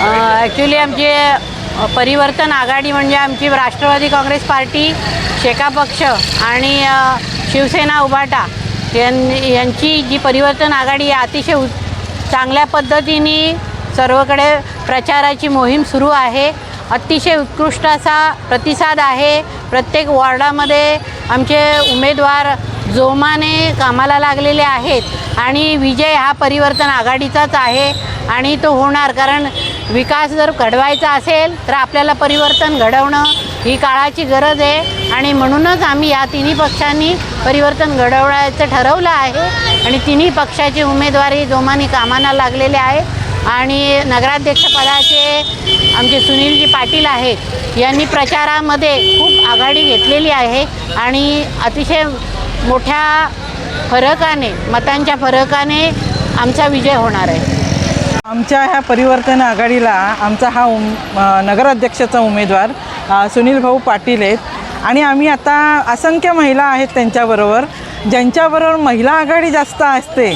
Actually आमचे परिवर्तन आघाडी म्हणजे आमची राष्ट्रवादी काँग्रेस पार्टी शेका पक्ष आणि शिवसेना उभाटा यां यांची जी परिवर्तन आघाडी आहे अतिशय उ चांगल्या पद्धतीने सर्वकडे प्रचाराची मोहीम सुरू आहे. अतिशय उत्कृष्ट असा प्रतिसाद आहे. प्रत्येक वॉर्डामध्ये आमचे उमेदवार जोमाने कामाला लागलेले आहेत आणि विजय हा परिवर्तन आघाडीचाच आहे आणि तो होणार. कारण विकास जर घडवायचा असेल तर आपल्याला परिवर्तन घडवणं ही काळाची गरज आहे. आणि म्हणूनच आम्ही या तिन्ही पक्षांनी परिवर्तन घडवण्याचं ठरवलं आहे. आणि तिन्ही पक्षाची उमेदवारी जोमाने कामाला लागलेले आहे आणि नगराध्यक्षपदाचे आमचे सुनीलजी पाटील आहेत यांनी प्रचारामध्ये खूप आघाडी घेतलेली आहे. आणि अतिशय मोठ्या फरकाने मतांच्या फरकाने आमचा विजय होणार आहे. आमच्या ह्या परिवर्तन आघाडीला आमचा हा उम नगराध्यक्षाचा उमेदवार सुनील भाऊ पाटील आहेत. आणि आम्ही आता असंख्य महिला आहेत त्यांच्याबरोबर. ज्यांच्याबरोबर महिला आघाडी जास्त असते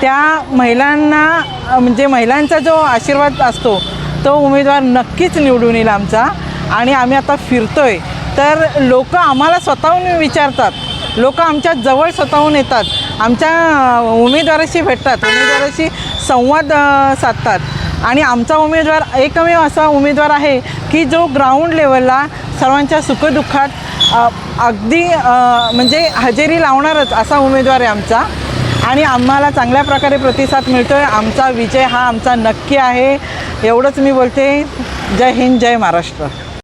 त्या महिलांना म्हणजे महिलांचा जो आशीर्वाद असतो तो उमेदवार नक्कीच निवडून येईल आमचा. आणि आम्ही आता फिरतोय. तर लोक आम्हाला स्वतःहून विचारतात लोक आमच्या जवळ स्वतःहून येतात. आमच्या उमेदवाराशी भेटतात. उमेदवाराशी संवाद साधतात. आणि आमचा उमेदवार एकमेव असा उमेदवार आहे की जो ग्राउंड लेवलला सर्वांच्या सुखदुःखात अगदी म्हणजे हजेरी लावणारच असा उमेदवार आहे आमचा. आणि आम्हाला चांगल्या प्रकारे प्रतिसाद मिळतो आहे आमचा विजय हा आमचा नक्की आहे. एवढंच मी बोलते. जय हिंद जय महाराष्ट्र.